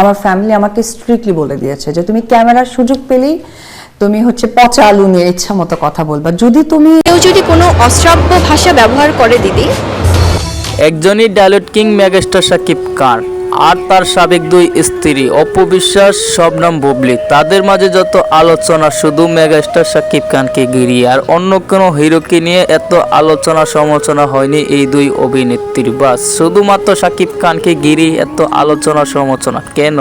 আমার ফ্যামিলি আমাকে স্ট্রিক্টলি বলে দিয়েছে যে তুমি ক্যামেরার সুযোগ পেলেই তুমি হচ্ছে পচা আলু নিয়ে ইচ্ছা মতো কথা বলবা। যদি তুমি কেউ যদি কোনো অশ্রাব্য ভাষা ব্যবহার করে দিদি? একজনই dialogue king megastar Shakib Khan. আর তার সাবেক দুই স্ত্রী, অপবিশ্বাস, শবনম বুবলি তাদের মাঝে যত আলোচনা, শুধু মেগাস্টার সাকিব খানকে ঘিরিয়ে, আর অন্য কোনো হিরোকে নিয়ে এত আলোচনা সমালোচনা হয়নি এই দুই অভিনেত্রীর। বাস, শুধুমাত্র সাকিব খানকে ঘিরে এত আলোচনা সমালোচনা। কেন?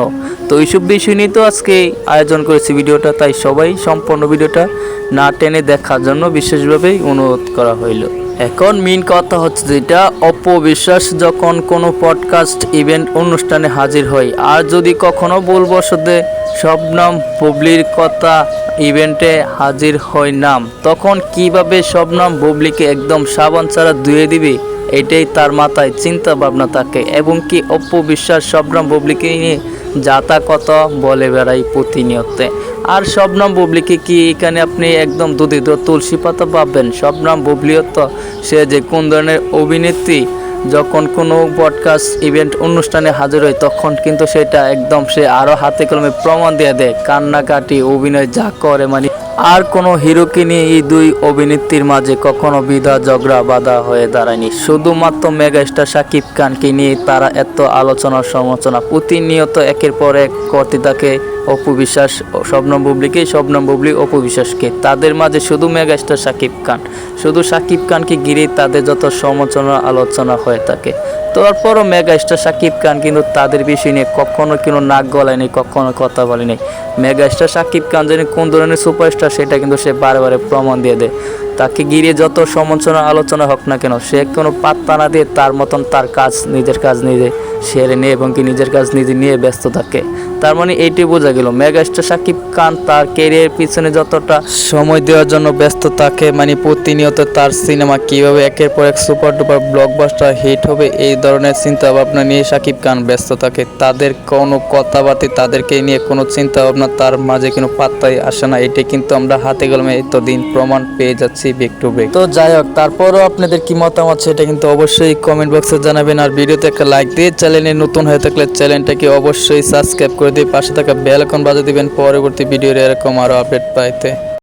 তো এইসব বিষয় নিয়ে তো আজকে আয়োজন করেছি ভিডিওটা, তাই সবাই সম্পূর্ণ ভিডিওটা না টেনে দেখার জন্য বিশেষভাবেই অনুরোধ করা হইল। এখন মেন কথা হচ্ছে যেটা, অপবিশ্বাস যখন কোনো পডকাস্ট ইভেন্ট অনুষ্ঠানে হাজির হয়। আর যদি কখনো ভুলবশতে শবনাম বুবলির কথা ইভেন্টে হাজির হয় নাম তখন কীভাবে শবনাম বুবলিকে একদম সাবান ছাড়া ধুয়ে দিবে? এটাই তার মাথায় চিন্তা ভাবনা থাকে। এবং কি অপবিশ্বাস শবনাম বুবলিকে নিয়ে যাতা কথা বলে বেড়াই প্রতিনিয়ত। আর শবনাম বুবলিকে কি এখানে আপনি একদম দুধ তুলসী পাতা পাবেন শবনাম বুবলিও তো সে যে কোন ধরনের অভিনেত্রী যখন কোনো পডকাস্ট ইভেন্ট অনুষ্ঠানে হাজির হয়, তখন কিন্তু সেটা একদম সে আরও হাতে কলমে প্রমাণ দিয়ে দেয়। কান্নাকাটি, অভিনয় যা করে মানে আর কোনো হিরোকে নিয়ে এই দুই অভিনেত্রীর মাঝে কখনো বিধা, ঝগড়া, বাধা হয়ে দাঁড়ায়নি। শুধুমাত্র মেগাস্টার সাকিব খানকে নিয়ে তারা এত আলোচনা সমালোচনা, প্রতিনিয়ত একের পর এক করতে থাকে অপবিশ্বাস স্বপ্নম বুবলিকে স্বপ্নম বুবলি অপবিশ্বাসকে তাদের মাঝে শুধু মেগাস্টার সাকিব খান। শুধু সাকিব খানকে ঘিরেই তাদের যত সমালোচনা, আলোচনা হয়ে থাকে। তারপরও মেগাস্টার সাকিব খান কিন্তু তাদের বিষয় নিয়ে কখনো কোনো নাক গলায়নি, কখনো কথা বলেনি। মেগাস্টার সাকিব খান যিনি কোন ধরনের সুপারস্টার, সেটা কিন্তু সে বারে প্রমাণ দিয়ে দেয়। তাকে ঘিরে যত সমালোচনা আলোচনা হোক না কেন, সে কোনো পাত্তা না দিয়ে তার মতন তার কাজ, নিজের কাজ নিজে সেরে নিয়ে এবং কি নিজের কাজ নিজে নিয়ে ব্যস্ত থাকে। তার মানে এইটাই বোঝা গেল, মেগাস্টার সাকিব খান তার ক্যারিয়ার পিছনে যতটা সময় দেওয়ার জন্য ব্যস্ত থাকে মানে প্রতিনিয়ত তার সিনেমা কীভাবে একের পর এক সুপার ডুপার ব্লকবাস্টার হিট হবে, এই ধরনের চিন্তা ভাবনা নিয়ে সাকিব খান ব্যস্ত থাকে। তাদের কোনো কথাবার্তা, তাদেরকে নিয়ে কোনো চিন্তা ভাবনা তার মাঝে কোনো পাত্তাই আসে না এটাই কিন্তু আমরা হাতে কলমে এতদিন প্রমাণ পেয়ে যাচ্ছি। বেক টু বেক তো যাই হোক, তারপরও আপনাদের কি মতামত সেটা কিন্তু অবশ্যই কমেন্ট বক্সে জানাবেন। আর ভিডিওতে একটা লাইক দিয়ে চ্যানেলে নতুন হয়ে থাকলে চ্যানেলটাকে অবশ্যই সাবস্ক্রাইব করে দিয়ে পাশে থাকা বেল আইকন দিবেন। পরবর্তী ভিডিওর এরকম আরও আপডেট পাইতে।